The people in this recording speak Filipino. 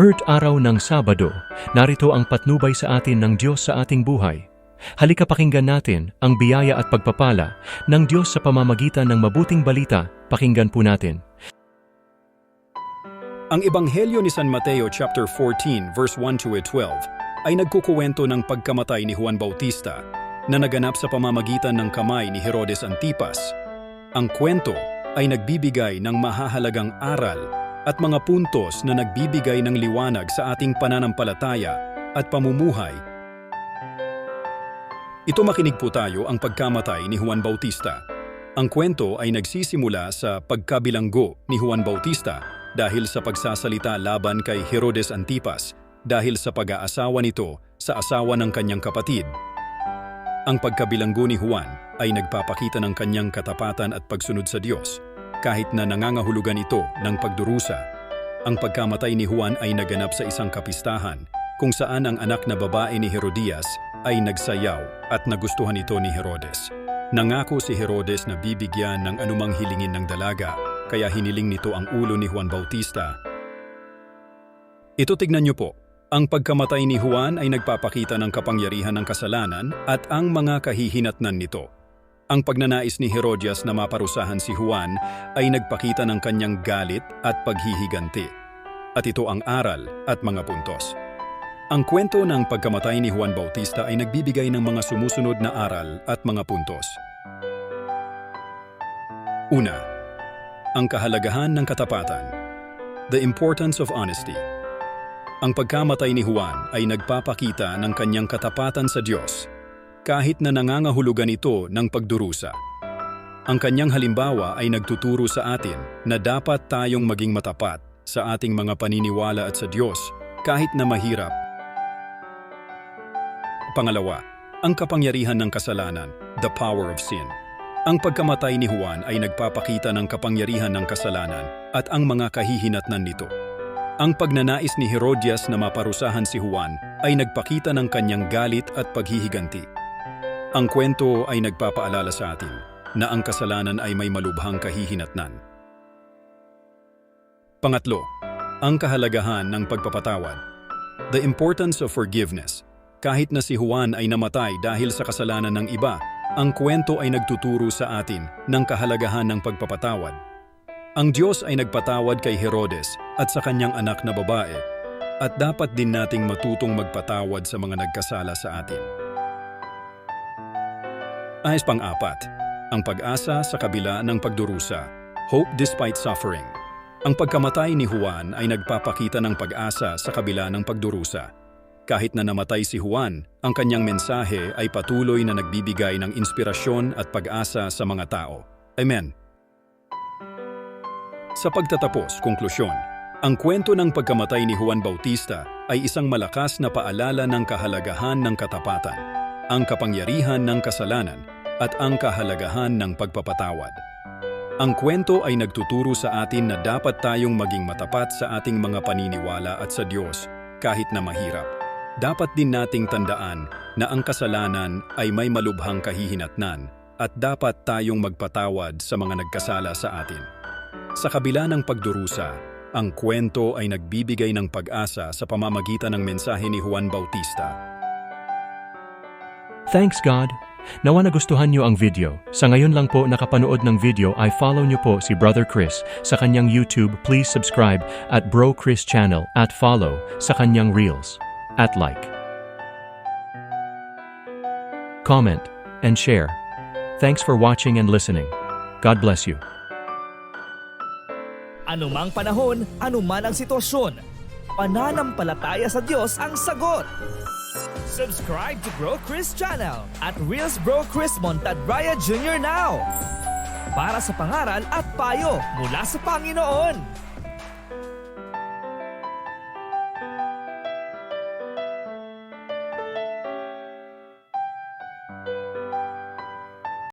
Earth araw ng Sabado, narito ang patnubay sa atin ng Diyos sa ating buhay. Halika pakinggan natin ang biyaya at pagpapala ng Diyos sa pamamagitan ng mabuting balita. Pakinggan po natin. Ang Ebanghelyo ni San Mateo chapter 14 verse 1 to 12 ay nagkukuwento ng pagkamatay ni Juan Bautista na naganap sa pamamagitan ng kamay ni Herodes Antipas. Ang kwento ay nagbibigay ng mahahalagang aral at mga puntos na nagbibigay ng liwanag sa ating pananampalataya at pamumuhay. Ito makinig po tayo ang pagkamatay ni Juan Bautista. Ang kwento ay nagsisimula sa pagkabilanggo ni Juan Bautista dahil sa pagsasalita laban kay Herodes Antipas dahil sa pag-aasawa nito sa asawa ng kanyang kapatid. Ang pagkabilanggo ni Juan ay nagpapakita ng kanyang katapatan at pagsunod sa Diyos kahit na nangangahulugan ito ng pagdurusa. Ang pagkamatay ni Juan ay naganap sa isang kapistahan kung saan ang anak na babae ni Herodias ay nagsayaw at nagustuhan ito ni Herodes. Nangako si Herodes na bibigyan ng anumang hilingin ng dalaga kaya hiniling nito ang ulo ni Juan Bautista. Ito tignan niyo po, ang pagkamatay ni Juan ay nagpapakita ng kapangyarihan ng kasalanan at ang mga kahihinatnan nito. Ang pagnanais ni Herodias na maparusahan si Juan ay nagpakita ng kanyang galit at paghihiganti. At ito ang aral at mga puntos. Ang kwento ng pagkamatay ni Juan Bautista ay nagbibigay ng mga sumusunod na aral at mga puntos. Una, ang kahalagahan ng katapatan. The importance of honesty. Ang pagkamatay ni Juan ay nagpapakita ng kanyang katapatan sa Diyos, kahit na nangangahulugan ito ng pagdurusa. Ang kanyang halimbawa ay nagtuturo sa atin na dapat tayong maging matapat sa ating mga paniniwala at sa Diyos kahit na mahirap. Pangalawa, ang kapangyarihan ng kasalanan, the power of sin. Ang pagkamatay ni Juan ay nagpapakita ng kapangyarihan ng kasalanan at ang mga kahihinatnan nito. Ang pagnanais ni Herodias na maparusahan si Juan ay nagpakita ng kanyang galit at paghihiganti. Ang kwento ay nagpapaalala sa atin na ang kasalanan ay may malubhang kahihinatnan. Pangatlo, ang kahalagahan ng pagpapatawad. The importance of forgiveness. Kahit na si Juan ay namatay dahil sa kasalanan ng iba, ang kwento ay nagtuturo sa atin ng kahalagahan ng pagpapatawad. Ang Diyos ay nagpatawad kay Herodes at sa kanyang anak na babae, at dapat din nating matutong magpatawad sa mga nagkasala sa atin. Ayos pang-apat, ang pag-asa sa kabila ng pagdurusa, hope despite suffering. Ang pagkamatay ni Juan ay nagpapakita ng pag-asa sa kabila ng pagdurusa. Kahit na namatay si Juan, ang kanyang mensahe ay patuloy na nagbibigay ng inspirasyon at pag-asa sa mga tao. Amen. Sa pagtatapos, konklusyon, ang kwento ng pagkamatay ni Juan Bautista ay isang malakas na paalala ng kahalagahan ng katapatan, ang kapangyarihan ng kasalanan, at ang kahalagahan ng pagpapatawad. Ang kwento ay nagtuturo sa atin na dapat tayong maging matapat sa ating mga paniniwala at sa Diyos kahit na mahirap. Dapat din nating tandaan na ang kasalanan ay may malubhang kahihinatnan at dapat tayong magpatawad sa mga nagkasala sa atin. Sa kabila ng pagdurusa, ang kwento ay nagbibigay ng pag-asa sa pamamagitan ng mensahe ni Juan Bautista. Thanks God! Nawa nagustuhan niyo ang video. Sa ngayon lang po nakapanood ng video ay follow niyo po si Brother Chris sa kanyang YouTube. Please subscribe at Bro Chris channel at follow sa kanyang Reels at like. Comment and share. Thanks for watching and listening. God bless you. Anumang panahon, anuman ang sitwasyon, pananampalataya sa Diyos ang sagot. Subscribe to Bro Chris channel at Reels Bro Chris Montadraya Jr. now para sa pangaral at payo mula sa Panginoon.